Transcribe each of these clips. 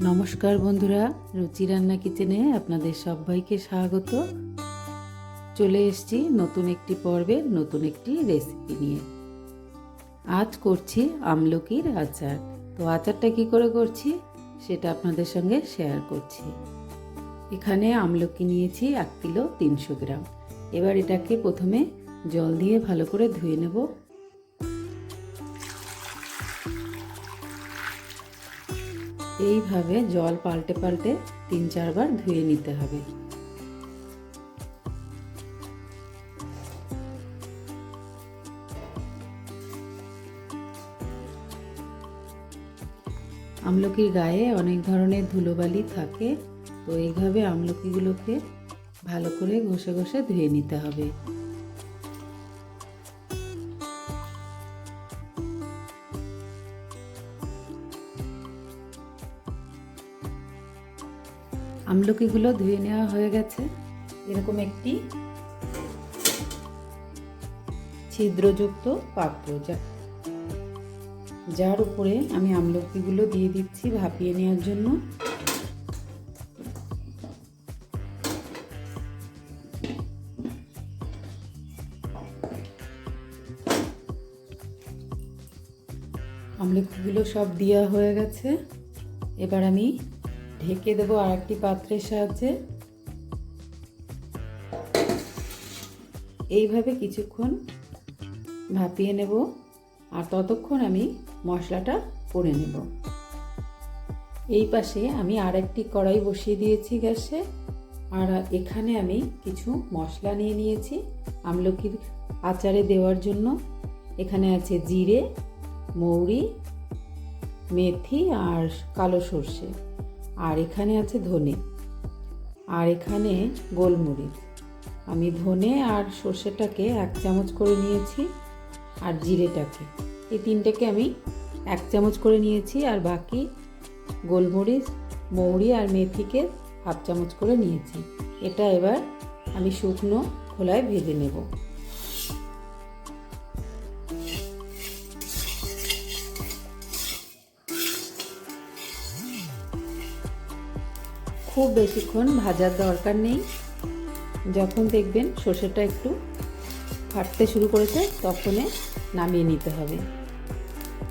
নমস্কার বন্ধুরা, রুচি রান্না কিচেনে আপনাদের সবাইকে স্বাগত। চলে এসেছি নতুন একটি পর্বে, নতুন একটি রেসিপি নিয়ে। আজ করছি আমলকির আচার। তো আচারটা কি করে করছি, সেটা আপনাদের সঙ্গে শেয়ার করছি। এখানে আমলকি নিয়েছি এক কিলো তিনশো গ্রাম। এবার এটাকে প্রথমে জল দিয়ে ভালো করে ধুয়ে নেব। এইভাবে জল পাল্টে পাল্টে তিন চারবার ধুয়ে নিতে হবে। আমলকির গায়ে অনেক ধরনের ধুলোবালি থাকে, তো এইভাবে আমলকিগুলোকে ভালো করে ঘষে ঘষে ধুয়ে নিতে হবে। আমলকিগুলো ধুয়ে নেওয়া হয়ে গেছে। এরকম একটি ছিদ্রযুক্ত পাত্র যা যার উপরে আমি আমলকিগুলো দিয়ে দিচ্ছি ভাপিয়ে নেওয়ার জন্য। আমলকিগুলো সব দেওয়া হয়ে গেছে। এবার আমি ঢেকে দেবো আর একটি পাত্রের সাহায্যে। এইভাবে কিছুক্ষণ ভাপিয়ে নেব আর ততক্ষণ আমি মশলাটা করে নেব। এই পাশে আমি আর একটি কড়াই বসিয়ে দিয়েছি গ্যাসে। আর এখানে আমি কিছু মশলা নিয়ে নিয়েছি আমলকির আচারে দেওয়ার জন্য। এখানে আছে জিরে, মৌরি, মেথি আর কালো সর্ষে। আর এখানে আছে ধনে। আর এখানে গোলমরিচ। আমি ধনে আর সর্ষেটাকে এক চামচ করে নিয়েছি আর জিরেটাকে। এই তিনটেকে আমি এক চামচ করে নিয়েছি আর বাকি গোলমরিচ, মৌরি আর মেথিকে হাফ চামচ করে নিয়েছি। এটা এবার আমি শুকনো খোলায় ভেজে নেব। খুব বেশিক্ষণ ভাজার দরকার নেই। যখন দেখবেন সর্ষেটা একটু ফাটতে শুরু করেছে, তখনে নামিয়ে নিতে হবে।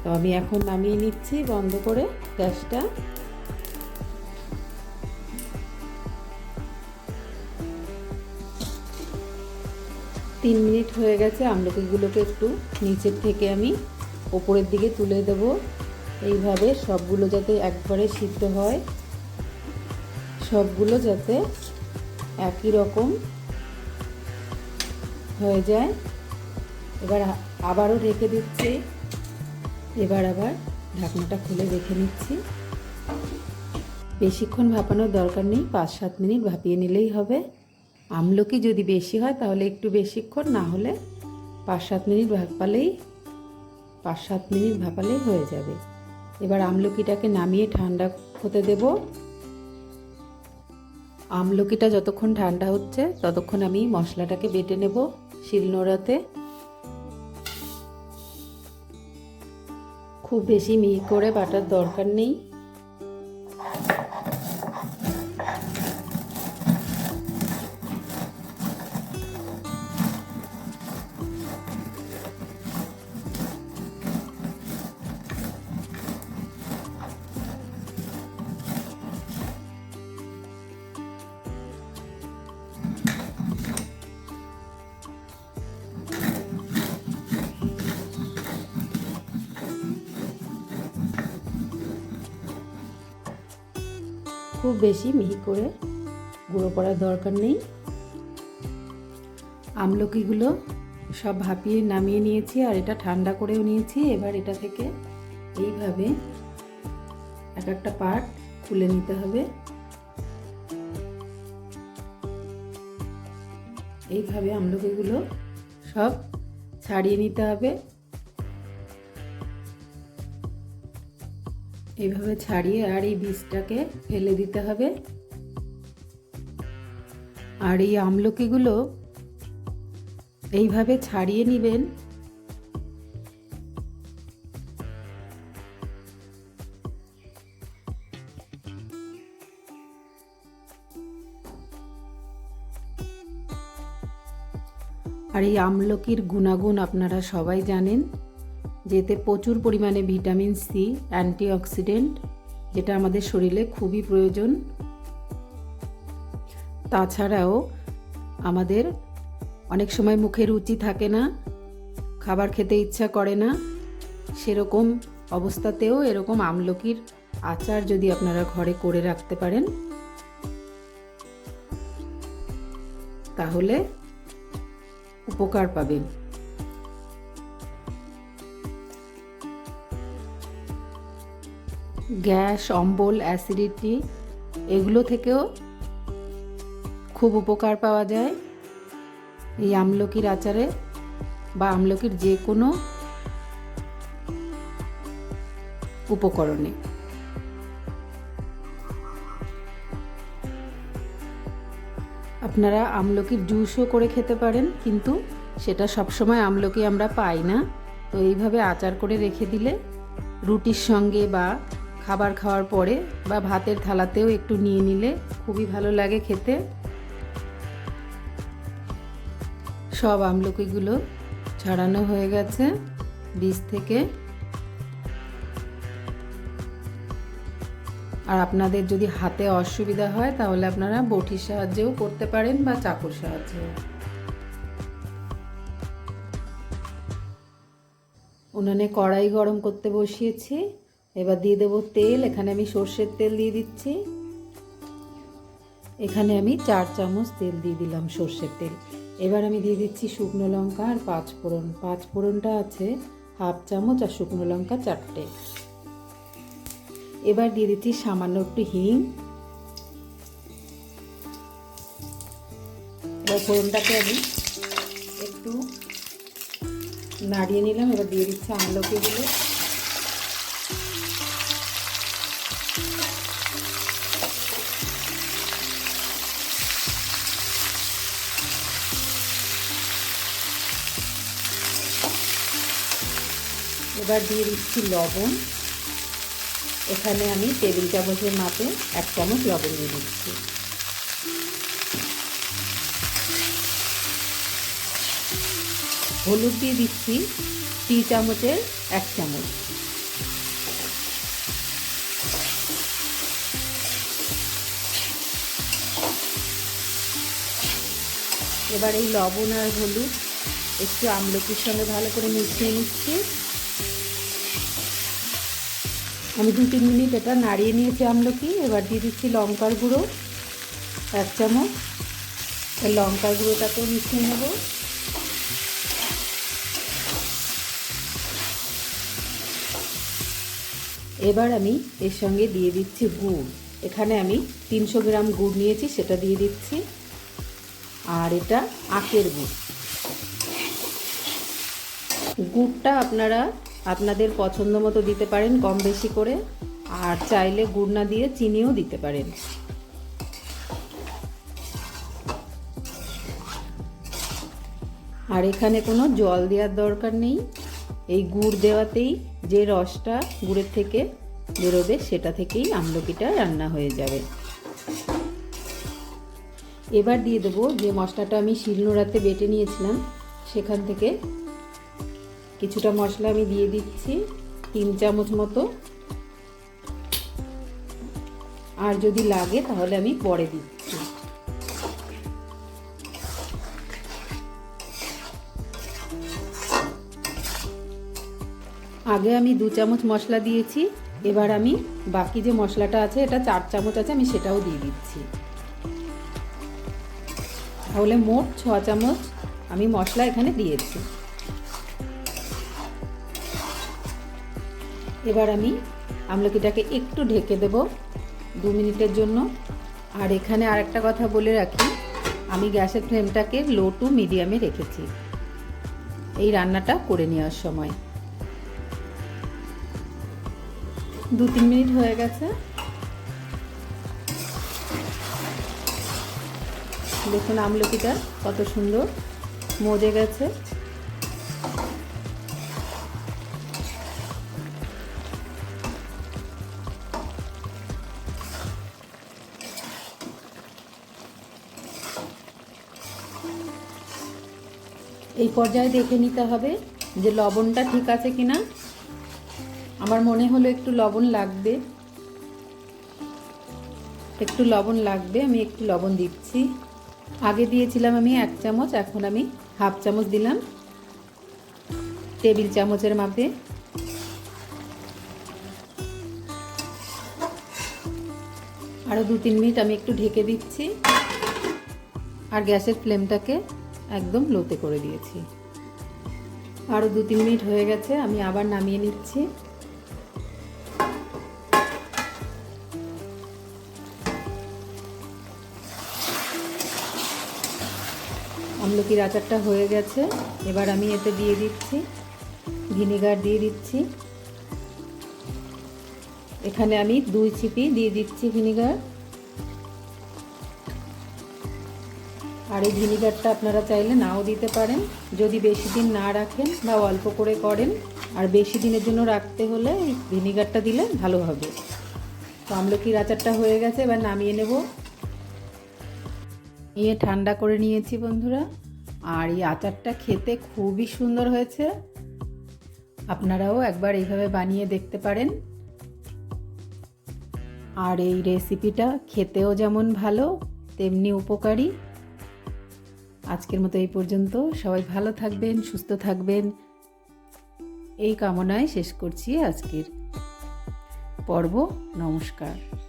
তো আমি এখন নামিয়ে নিচ্ছি, বন্ধ করে গ্যাসটা। তিন মিনিট হয়ে গেছে, আমলকিগুলোকে একটু নিচের থেকে আমি ওপরের দিকে তুলে দেব। এইভাবে সবগুলো যাতে একবারে সিদ্ধ হয়। সবগুলো যাতে একই রকম হয়ে যায়। এবার আবারও রেখে দিচ্ছি। এবার আবার ঢাকনাটা খুলে রেখে নিচ্ছি। বেশিক্ষণ ভাপানোর দরকার নেই, পাঁচ সাত মিনিট ভাপিয়ে নিলেই হবে। আমলকি যদি বেশি হয় তাহলে একটু বেশিক্ষণ, না হলে পাঁচ সাত মিনিট ভাপালেই, পাঁচ সাত মিনিট ভাপালেই হয়ে যাবে। এবার আমলকিটাকে নামিয়ে ঠান্ডা হতে দেবো। আমলকিটা যতক্ষণ ঠান্ডা হচ্ছে, ততক্ষণ আমি মশলাটাকে বেটে নেব শিলনোড়াতে। খুব বেশি মিহি করে বাটার দরকার নেই। খুব বেশি, মিহি করে গুঁড়ো করার দরকার নেই। আমলকিগুলো সব ভাপিয়ে নামিয়ে নিয়েছি আর এটা ঠান্ডা করেও নিয়েছি। এবার এটা থেকে এইভাবে এক একটা পার্ট খুলে নিতে হবে। এইভাবে আমলকিগুলো সব ছাড়িয়ে নিতে হবে। এইভাবে ছাড়িয়ে আর এই বীজটাকে ফেলে দিতে হবে। আর এই আমলকিগুলো এইভাবে ছাড়িয়ে নেবেন। আর এই আমলকির গুণাগুণ আপনারা সবাই জানেন। যেতে প্রচুর পরিমাণে ভিটামিন সি অ্যান্টিঅক্সিডেন্ট, যেটা আমাদের শরীরে খুবই প্রয়োজন। তাছাড়াও আমাদের অনেক সময় মুখে রুচি থাকে না, খাবার খেতে ইচ্ছা করে না, সেরকম অবস্থাতেও এরকম আমলকির আচার যদি আপনারা ঘরে করে রাখতে পারেন, তাহলে উপকার পাবেন। গ্যাস, অম্বল, অ্যাসিডিটি, এগুলো থেকেও খুব উপকার পাওয়া যায় এই আমলকির আচারে বা আমলকির যে কোনো উপকরণে। আপনারা আমলকির জুসও করে খেতে পারেন, কিন্তু সেটা সবসময় আমলকি আমরা পাই না। তো এইভাবে আচার করে রেখে দিলে রুটির সঙ্গে বা খাবার খাওয়ার পরে বা ভাতের থালাতেও একটু নিয়ে নিলে খুবই ভালো লাগে খেতে। সব আমলকিগুলো ছাড়ানো হয়ে গেছে বীজ থেকে। আর আপনাদের যদি হাতে অসুবিধা হয় তাহলে আপনারা বটির সাহায্যেও করতে পারেন বা চাকুর সাহায্যেও। উনানে কড়াই গরম করতে বসিয়েছি। এবার দিয়ে দেবো তেল, এখানে আমি সর্ষের তেল দিয়ে দিচ্ছি। এখানে আমি চার চামচ তেল দিয়ে দিলাম সর্ষের তেল। এবার আমি দিয়ে দিচ্ছি শুকনো লঙ্কা আর পাঁচ ফোড়ন। পাঁচ ফোড়নটা আছে হাফ চামচ আর শুকনো লঙ্কা চারটে। এবার দিয়ে দিচ্ছি সামান্য একটু হিং। এবার ফোড়নটাকে আমি একটু নাড়িয়ে নিলাম। এবার দিয়ে দিচ্ছি আমলকিগুলো এবার দিয়ে দিচ্ছি লবণ। এখানে আমি টেবিল চামচের মাপে এক চামচ লবণ দিয়ে দিচ্ছি। হলুদ দিয়ে দিচ্ছি টি চামচের এক চামচ। এবার এই লবণ আর হলুদ একটু আমলকির সঙ্গে ভালো করে মিশিয়ে নিচ্ছি। আমি দু তিন মিনিট এটা নাড়িয়ে নিয়েছি আমলকি। এবার দিয়ে দিচ্ছি লঙ্কার গুঁড়ো, এক চামচ। লঙ্কার গুঁড়োটাকেও মিশিয়ে নেব। এবার আমি এর সঙ্গে দিয়ে দিচ্ছি গুড়। এখানে আমি তিনশো গ্রাম গুড় নিয়েছি, সেটা দিয়ে দিচ্ছি। আর এটা আখের গুড়। গুড়টা আপনারা আপনাদের পছন্দ মতো দিতে পারেন কম বেশি করে, আর চাইলে গুড় না দিয়ে চিনিও দিতে পারেন। আর এখানে কোনো জল দেওয়ার দরকার নেই। এই গুড় দেওয়াতেই যে রসটা গুড়ের থেকে বেরোবে, সেটা থেকেই আমলকিটা রান্না হয়ে যাবে। এবার দিয়ে দেবো যে মশলাটা আমি শিলনোড়াতে বেটে নিয়েছিলাম, সেখান থেকে কিছুটা মশলা আমি দিয়ে দিচ্ছি, তিন চামচ মতো। আর যদি লাগে তাহলে আমি পরে দিচ্ছি। আগে আমি দু চামচ মশলা দিয়েছি, এবার আমি বাকি যে মশলাটা আছে, এটা চার চামচ আছে, আমি সেটাও দিয়ে দিচ্ছি। তাহলে মোট ছ চামচ আমি মশলা এখানে দিয়েছি। এবার আমি আমলকিটাকে একটু ঢেকে দেব দু মিনিটের জন্য। আর এখানে আর একটা কথা বলে রাখি, আমি গ্যাসের ফ্লেমটাকে লো টু মিডিয়ামে রেখেছি এই রান্নাটা করে নেওয়ার সময়। দু তিন মিনিট হয়ে গেছে। দেখুন আমলকিটা কত সুন্দর মজে গেছে। এই পর্যায়ে দেখে নিতে হবে যে লবণটা ঠিক আছে কি না আমার মনে হলো একটু লবণ লাগবে। একটু লবণ লাগবে, আমি একটু লবণ দিচ্ছি। আগে দিয়েছিলাম আমি এক চামচ, এখন আমি হাফ চামচ দিলাম। টেবিল চামচের মাপে। আরও দু তিন মিনিট আমি একটু ঢেকে দিচ্ছি। আর গ্যাসের ফ্লেমটাকে একদম লোতে করে দিয়েছি। আরও দু তিন মিনিট হয়ে গেছে, আমি আবার নামিয়ে নিচ্ছি। আমলকির আচারটা হয়ে গেছে, এবার আমি এতে দিয়ে দিচ্ছি, ভিনেগার দিয়ে দিচ্ছি। এখানে আমি দুই চিপি দিয়ে দিচ্ছি ভিনেগার। আর এই ভিনিগারটা আপনারা চাইলে নাও দিতে পারেন। যদি বেশি দিন না রাখেন বা অল্প করে করেন, আর বেশি দিনের জন্য রাখতে হলে এই ভিনিগারটা দিলে ভালো হবে। তো আমলকির আচারটা হয়ে গেছে, এবার নামিয়ে নেব। নিয়ে ঠান্ডা করে নিয়েছি বন্ধুরা। আর এই আচারটা খেতে খুবই সুন্দর হয়েছে। আপনারাও একবার এইভাবে বানিয়ে দেখতে পারেন। আর এই রেসিপিটা খেতেও যেমন ভালো, তেমনি উপকারী। আজকের মতো এই পর্যন্ত। সবাই ভালো থাকবেন, সুস্থ থাকবেন। এই কামনায় শেষ করছি আজকের পর্ব। নমস্কার।